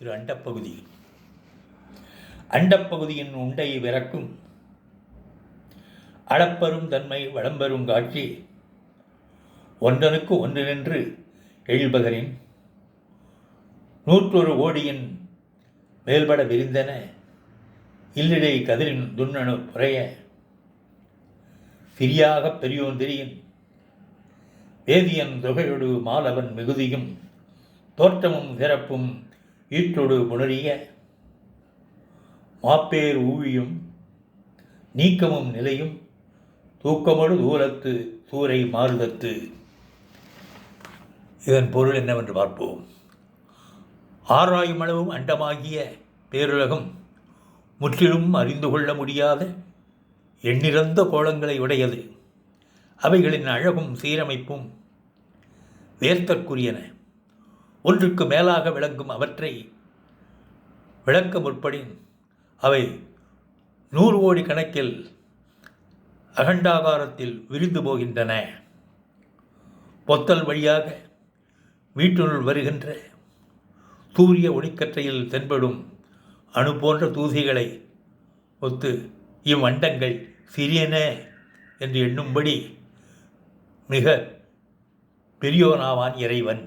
திரு அண்டப்பகுதி. அண்டப்பகுதியின் உண்டை விறக்கும். அளப்பரும் தன்மை வளம்பெறும் காட்சி. ஒன்றனுக்கு ஒன்று நின்று எழுபகரின். நூற்றொரு ஓடியின் மேல்பட விரிந்தன. இல்லிடை கதிரின் துண்ணணு புறைய பிரியாகப் பெரியோன் திரியின் வேதியன் தொகையொடு மாலவன் மிகுதியும். தோற்றமும் சிறப்பும் ஈற்றொடு புணரிய மாப்பேர் ஊழியும் நீக்கமும் நிலையும் தூக்கமடு தூரத்து சூரை மாறுதத்து. இதன் பொருள் என்னவென்று பார்ப்போம். ஆராயும் அளவும் அண்டமாகிய பேருலகம் முற்றிலும் அறிந்து கொள்ள முடியாத எண்ணிறந்த கோலங்களை உடையது. அவைகளின் அழகும் சீரமைப்பும் வேர்த்தற்குரியன. ஒன்றுக்கு மேலாக விளங்கும் அவற்றை விளக்க முற்படின் அவை நூறு கோடி கணக்கில் அகண்டாகாரத்தில் விரிந்து போகின்றன. பொத்தல் வழியாக வீட்டினுள் வருகின்ற சூரிய ஒளிக்கற்றையில் தென்படும் அணு போன்ற தூசிகளை ஒத்து இவ்வண்டங்கள் சிறியன என்று எண்ணும்படி மிக பெரியோனாவான் இறைவன்.